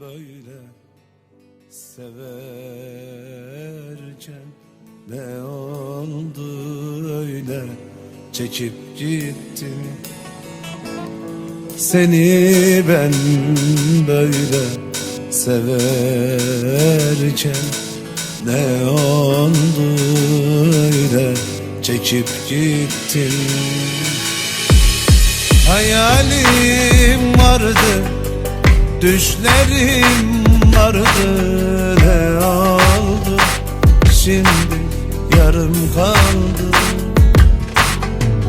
böyle severken Ne oldu öyle? Çekip gittin Seni ben böyle severken Ne oldu öyle? Çekip gittin Hayalim vardı Düşlerim vardı Ne oldu Şimdi yarım kaldı.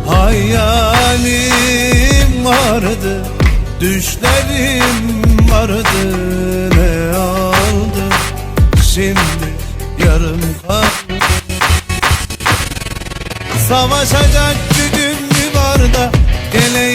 Hayalim vardı Düşlerim vardı Ne oldu Şimdi yarım kaldı. Savaşacak gücüm mü var da Geleyim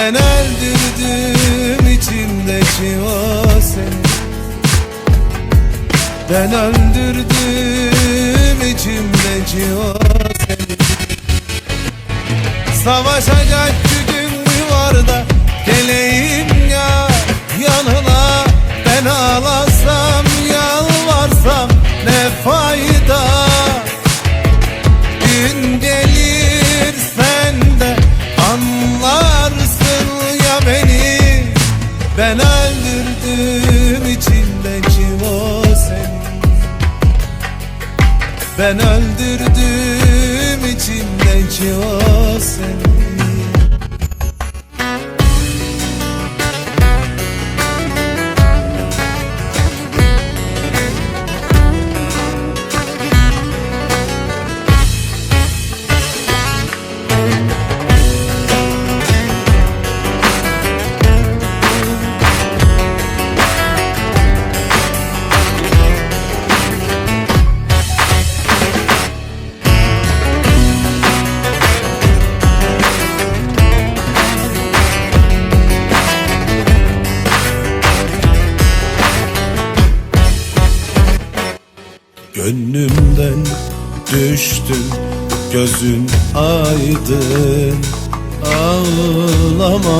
Ben öldürdüm içimdeki o seni. Ben öldürdüm içimdeki o seni. Savaşacak gücüm mü var da Geleyim ya yanına? Ben ağlasam Ben öldürdüm içimdeki o seni. Ben öldürdüm içimdeki o seni Gönlümden düştün gözün aydın. Ağlamam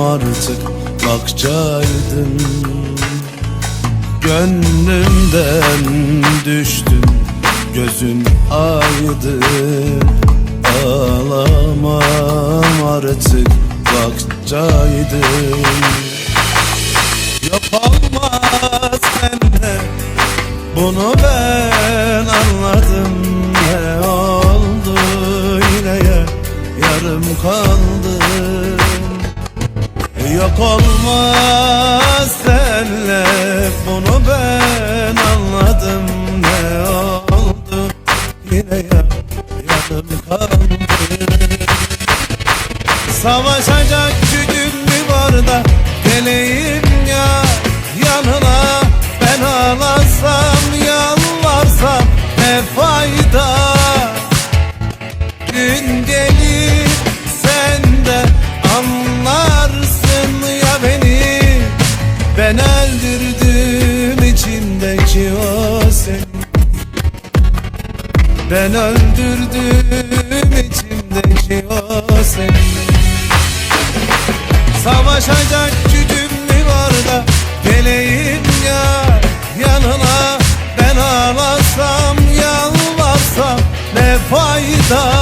artık bakacaydın Gönlümden düştün gözün aydın. Ağlamam artık bakacaydın Yok olmaz sende bunu ben yarım kaldı. Yok olmaz senle Bunu ben anladım. Ne oldu? Yine ya yarım kaldı. Savaşacak gücüm mü var da Geleyim Ben öldürdüm içimdeki o seni. Ben öldürdüm içimdeki o seni. Savaşacak gücüm mü var da Geleyim ya yanına? Ben ağlasam yalvarsam ne fayda